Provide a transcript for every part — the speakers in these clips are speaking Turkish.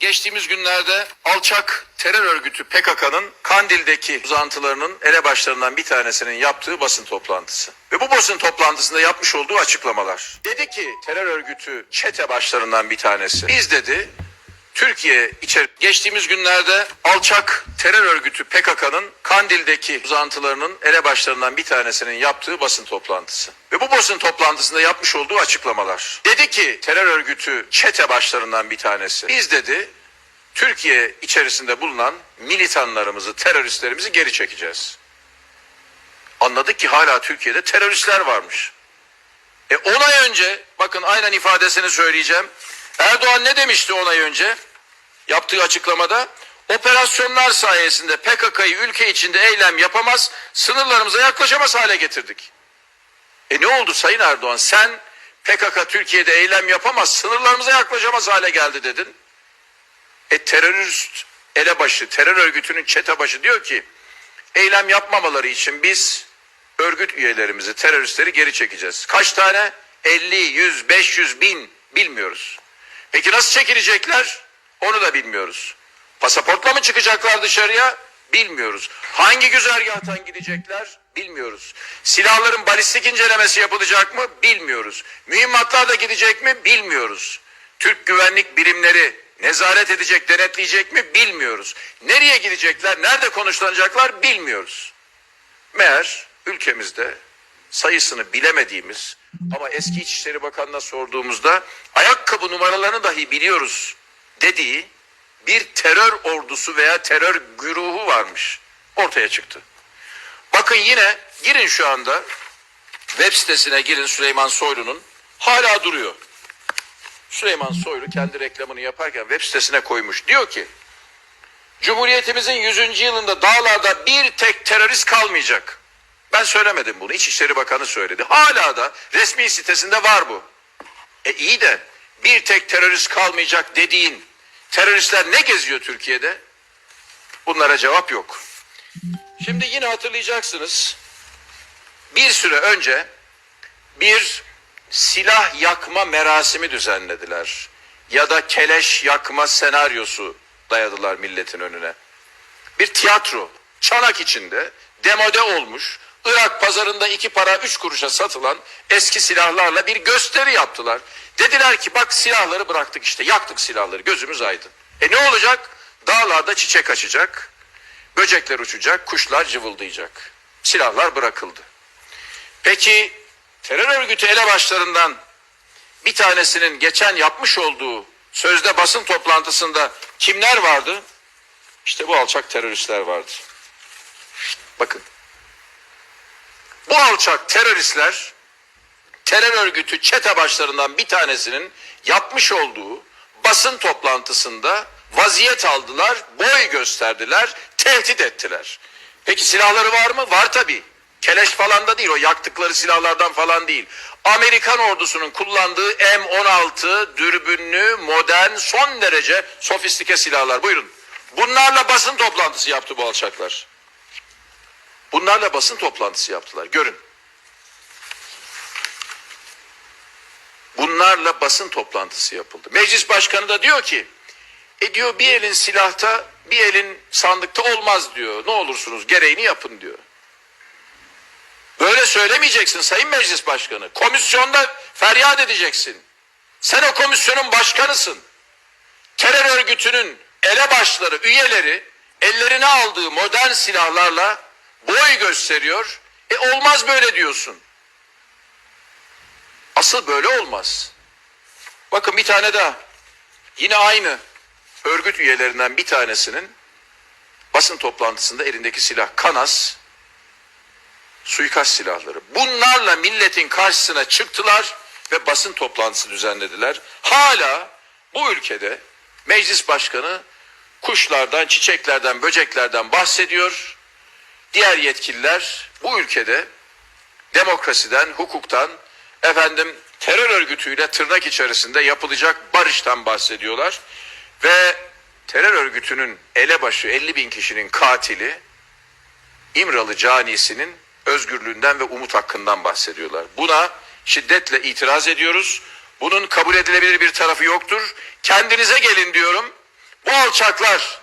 Geçtiğimiz günlerde alçak terör örgütü PKK'nın Kandil'deki uzantılarının elebaşlarından bir tanesinin yaptığı basın toplantısı. Ve bu basın toplantısında yapmış olduğu açıklamalar. Dedi ki terör örgütü çete başlarından bir tanesi. Biz dedi Türkiye içeri geçtiğimiz günlerde alçak terör örgütü PKK'nın Kandil'deki uzantılarının elebaşlarından bir tanesinin yaptığı basın toplantısı. Ve bu basın toplantısında yapmış olduğu açıklamalar. Dedi ki terör örgütü çete başlarından bir tanesi. Biz dedi Türkiye içerisinde bulunan militanlarımızı, teröristlerimizi geri çekeceğiz. Anladık ki hala Türkiye'de teröristler varmış. E 10 ay önce bakın aynen ifadesini söyleyeceğim. Erdoğan ne demişti 10 ay önce? Yaptığı açıklamada operasyonlar sayesinde PKK'yı ülke içinde eylem yapamaz, sınırlarımıza yaklaşamaz hale getirdik. E ne oldu Sayın Erdoğan? Sen PKK Türkiye'de eylem yapamaz, sınırlarımıza yaklaşamaz hale geldi dedin. E terörist elebaşı, terör örgütünün çetebaşı diyor ki eylem yapmamaları için biz örgüt üyelerimizi, teröristleri geri çekeceğiz. Kaç tane? 50, 100, 500 bin bilmiyoruz. Peki nasıl çekilecekler? Onu da bilmiyoruz. Pasaportla mı çıkacaklar dışarıya? Bilmiyoruz. Hangi güzergahtan gidecekler? Bilmiyoruz. Silahların balistik incelemesi yapılacak mı? Bilmiyoruz. Mühimmatlar da gidecek mi? Bilmiyoruz. Türk güvenlik birimleri nezaret edecek, denetleyecek mi? Bilmiyoruz. Nereye gidecekler, nerede konuşlanacaklar? Bilmiyoruz. Meğer ülkemizde sayısını bilemediğimiz ama eski İçişleri Bakanı'na sorduğumuzda ayakkabı numaralarını dahi biliyoruz dediği bir terör ordusu veya terör güruhu varmış. Ortaya çıktı. Bakın yine girin şu anda web sitesine girin Süleyman Soylu'nun hala duruyor. Süleyman Soylu kendi reklamını yaparken web sitesine koymuş. Diyor ki Cumhuriyetimizin 100. yılında dağlarda bir tek terörist kalmayacak. Ben söylemedim bunu. İçişleri Bakanı söyledi. Hala da resmi sitesinde var bu. E iyi de bir tek terörist kalmayacak dediğin teröristler ne geziyor Türkiye'de? Bunlara cevap yok. Şimdi yine hatırlayacaksınız. Bir süre önce bir silah yakma merasimi düzenlediler. Ya da keleş yakma senaryosu dayadılar milletin önüne. Bir tiyatro, çanak içinde demode olmuş, Irak pazarında iki para üç kuruşa satılan eski silahlarla bir gösteri yaptılar. Dediler ki bak silahları bıraktık işte yaktık silahları gözümüz aydın. E ne olacak? Dağlarda çiçek açacak, böcekler uçacak, kuşlar cıvıldayacak. Silahlar bırakıldı. Peki terör örgütü elebaşlarından bir tanesinin geçen yapmış olduğu sözde basın toplantısında kimler vardı? İşte bu alçak teröristler vardı. Bakın. Bu alçak teröristler terör örgütü çete başlarından bir tanesinin yapmış olduğu basın toplantısında vaziyet aldılar, boy gösterdiler, tehdit ettiler. Peki silahları var mı? Var tabii. Keleş falan da değil, o yaktıkları silahlardan falan değil. Amerikan ordusunun kullandığı M16 dürbünlü, modern, son derece sofistike silahlar. Buyurun. Bunlarla basın toplantısı yaptı bu alçaklar. Bunlarla basın toplantısı yaptılar. Görün. Bunlarla basın toplantısı yapıldı. Meclis başkanı da diyor ki, e diyor bir elin silahta, bir elin sandıkta olmaz diyor. Ne olursunuz gereğini yapın diyor. Böyle söylemeyeceksin Sayın Meclis Başkanı. Komisyonda feryat edeceksin. Sen o komisyonun başkanısın. Terör örgütünün elebaşları, üyeleri ellerine aldığı modern silahlarla boy gösteriyor. E olmaz böyle diyorsun. Asıl böyle olmaz. Bakın bir tane daha. Yine aynı örgüt üyelerinden bir tanesinin basın toplantısında elindeki silah Kanas suikast silahları. Bunlarla milletin karşısına çıktılar ve basın toplantısı düzenlediler. Hala bu ülkede meclis başkanı kuşlardan, çiçeklerden, böceklerden bahsediyor. Diğer yetkililer bu ülkede demokrasiden, hukuktan, efendim terör örgütüyle tırnak içerisinde yapılacak barıştan bahsediyorlar. Ve terör örgütünün elebaşı 50 bin kişinin katili İmralı canisinin özgürlüğünden ve umut hakkından bahsediyorlar. Buna şiddetle itiraz ediyoruz. Bunun kabul edilebilir bir tarafı yoktur. Kendinize gelin diyorum. alçaklar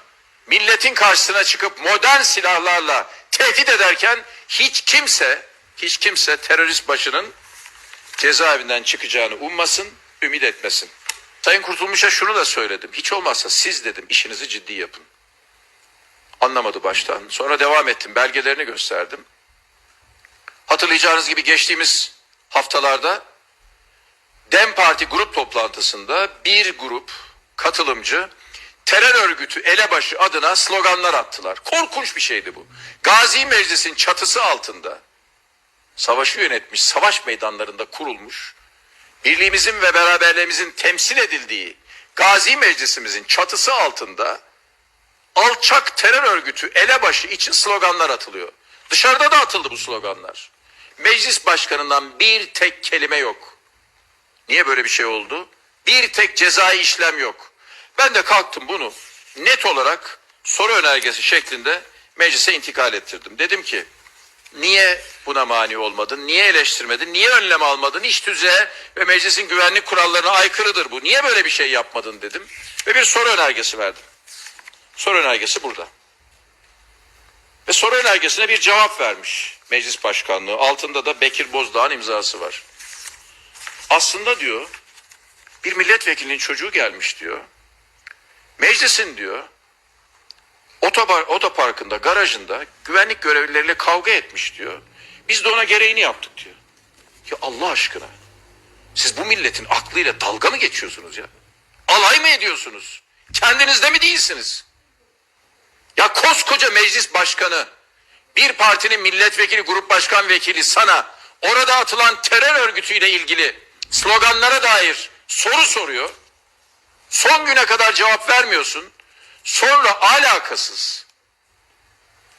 milletin karşısına çıkıp modern silahlarla tehdit ederken hiç kimse, hiç kimse terörist başının cezaevinden çıkacağını ummasın, ümit etmesin. Sayın Kurtulmuş'a şunu da söyledim. Hiç olmazsa siz dedim işinizi ciddi yapın. Anlamadı baştan. Sonra devam ettim. Belgelerini gösterdim. Hatırlayacağınız gibi geçtiğimiz haftalarda DEM Parti grup toplantısında bir grup katılımcı terör örgütü elebaşı adına sloganlar attılar. Korkunç bir şeydi bu. Gazi Meclis'in çatısı altında savaşı yönetmiş, savaş meydanlarında kurulmuş, birliğimizin ve beraberliğimizin temsil edildiği Gazi Meclisimizin çatısı altında alçak terör örgütü elebaşı için sloganlar atılıyor. Dışarıda da atıldı bu sloganlar. Meclis başkanından bir tek kelime yok. Niye böyle bir şey oldu? Bir tek cezai işlem yok. Ben de kalktım bunu net olarak soru önergesi şeklinde meclise intikal ettirdim. Dedim ki niye buna mani olmadın, niye eleştirmedin, niye önlem almadın, iş tüzüğe ve meclisin güvenlik kurallarına aykırıdır bu. Niye böyle bir şey yapmadın dedim ve bir soru önergesi verdim. Soru önergesi burada. Ve soru önergesine bir cevap vermiş meclis başkanlığı. Altında da Bekir Bozdağ'ın imzası var. Aslında diyor bir milletvekilinin çocuğu gelmiş diyor. Meclisin diyor otobar, otoparkında garajında güvenlik görevlileriyle kavga etmiş diyor. Biz de ona gereğini yaptık diyor. Ya Allah aşkına siz bu milletin aklıyla dalga mı geçiyorsunuz ya? Alay mı ediyorsunuz? Kendinizde mi değilsiniz? Ya koskoca meclis başkanı bir partinin milletvekili, grup başkan vekili sana orada atılan terör örgütüyle ilgili sloganlara dair soru soruyor. Son güne kadar cevap vermiyorsun. Sonra alakasız,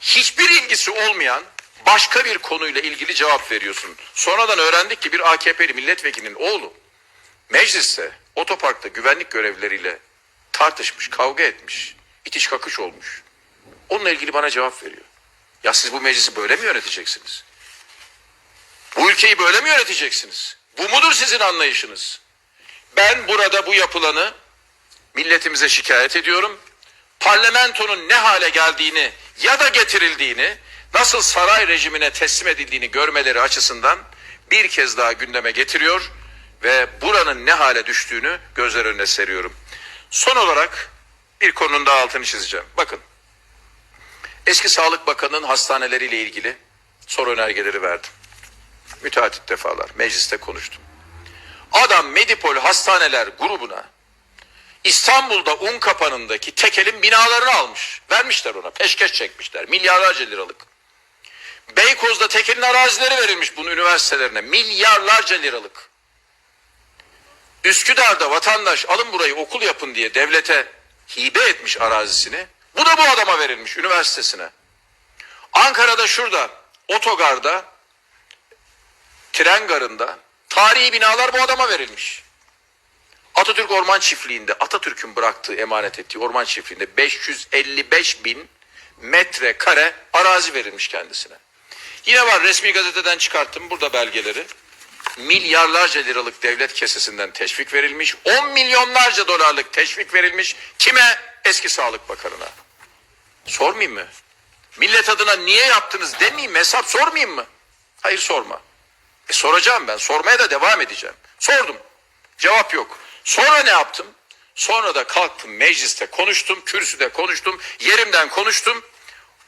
hiçbir ilgisi olmayan başka bir konuyla ilgili cevap veriyorsun. Sonradan öğrendik ki bir AKP'li milletvekilinin oğlu mecliste, otoparkta güvenlik görevlileriyle tartışmış, kavga etmiş, itiş kakış olmuş. Onunla ilgili bana cevap veriyor. Ya siz bu meclisi böyle mi yöneteceksiniz? Bu ülkeyi böyle mi yöneteceksiniz? Bu mudur sizin anlayışınız? Ben burada bu yapılanı milletimize şikayet ediyorum. Parlamentonun ne hale geldiğini ya da getirildiğini, nasıl saray rejimine teslim edildiğini görmeleri açısından bir kez daha gündeme getiriyor ve buranın ne hale düştüğünü gözler önüne seriyorum. Son olarak bir konunun daha altını çizeceğim. Bakın. Eski Sağlık Bakanı'nın hastaneleriyle ilgili soru önergeleri verdim. Müteahhit defalar mecliste konuştum. Adam Medipol Hastaneler grubuna İstanbul'da un kapanındaki tekelin binalarını almış. Vermişler ona peşkeş çekmişler milyarlarca liralık. Beykoz'da tekelin arazileri verilmiş bunun üniversitelerine milyarlarca liralık. Üsküdar'da vatandaş alın burayı okul yapın diye devlete hibe etmiş arazisini. Bu da bu adama verilmiş üniversitesine. Ankara'da şurada otogarda tren garında tarihi binalar bu adama verilmiş. Atatürk Orman Çiftliği'nde Atatürk'ün bıraktığı emanet ettiği orman çiftliğinde 555 bin metrekare arazi verilmiş kendisine. Yine var resmi gazeteden çıkarttım burada belgeleri. Milyarlarca liralık devlet kesesinden teşvik verilmiş. 10 milyonlarca dolarlık teşvik verilmiş. Kime? Eski Sağlık Bakanı'na. Sormayayım mı? Millet adına niye yaptınız demeyeyim? Hesap sormayayım mı? Hayır sorma. E soracağım ben. Sormaya da devam edeceğim. Sordum. Cevap yok. Sonra ne yaptım? Sonra da kalktım mecliste konuştum, kürsüde konuştum, yerimden konuştum.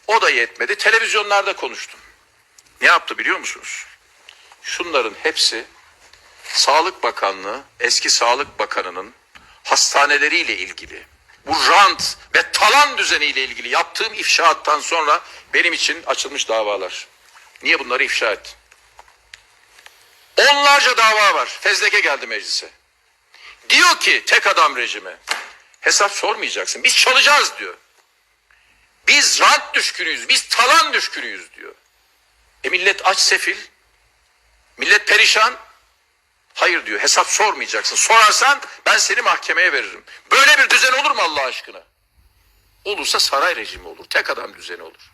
O da yetmedi. Televizyonlarda konuştum. Ne yaptı biliyor musunuz? Şunların hepsi Sağlık Bakanlığı, eski Sağlık Bakanı'nın hastaneleriyle ilgili, bu rant ve talan düzeniyle ilgili yaptığım ifşaattan sonra benim için açılmış davalar. Niye bunları ifşa ettim? Onlarca dava var. Fezleke geldi meclise. Diyor ki tek adam rejimi. Hesap sormayacaksın. Biz çalacağız diyor. Biz rant düşkünüyüz. Biz talan düşkünüyüz diyor. E millet aç sefil. Millet perişan. Hayır diyor hesap sormayacaksın. Sorarsan ben seni mahkemeye veririm. Böyle bir düzen olur mu Allah aşkına? Olursa saray rejimi olur. Tek adam düzeni olur.